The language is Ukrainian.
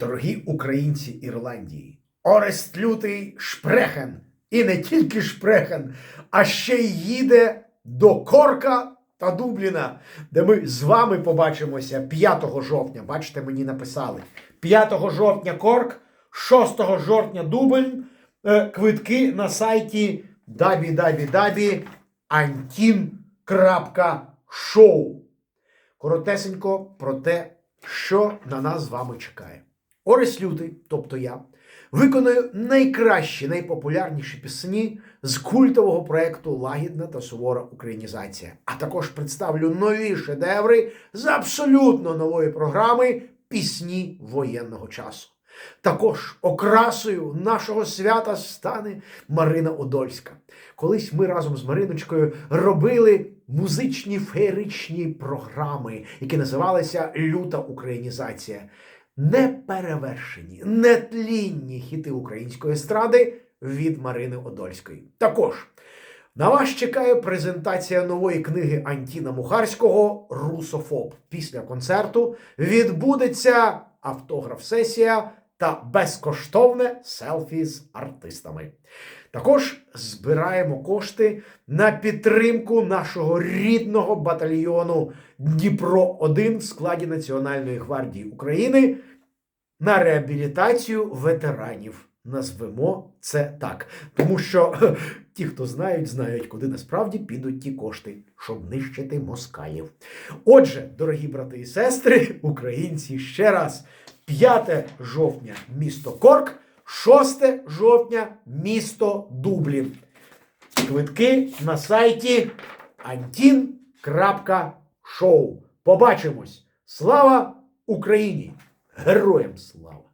Дорогі українці Ірландії, Орест Лютий Шпрехен. І не тільки Шпрехен, а ще й їде до Корка та Дубліна, де ми з вами побачимося 5 жовтня. Бачите, мені написали. 5 жовтня Корк, 6 жовтня Дублін. Е, Квитки на сайті www.antin.show. Коротесенько про те, що на нас з вами чекає. Орес Лютий, тобто я, виконую найкращі, найпопулярніші пісні з культового проекту Лагідна та сувора українізація. А також представлю нові шедеври з абсолютно нової програми Пісні воєнного часу. Також окрасою нашого свята стане Марина Одольська. Колись ми разом з Мариночкою робили музичні феєричні програми, які називалися Люта українізація. Неперевершені, нетлінні хіти української естради від Марини Одольської. Також на вас чекає презентація нової книги Антіна Мухарського Русофоб. Після концерту відбудеться автограф-сесія та безкоштовне селфі з артистами. Також збираємо кошти на підтримку нашого рідного батальйону Дніпро 1 в складі Національної гвардії України на реабілітацію ветеранів. Назвемо це так. Тому що ті, хто знають, знають, куди насправді підуть ті кошти, щоб нищити москалів. Отже, дорогі брати і сестри, українці, ще раз. 5 жовтня місто Корк, 6 жовтня місто Дублін. Квитки на сайті antin.show. Побачимось! Слава Україні! Героям слава!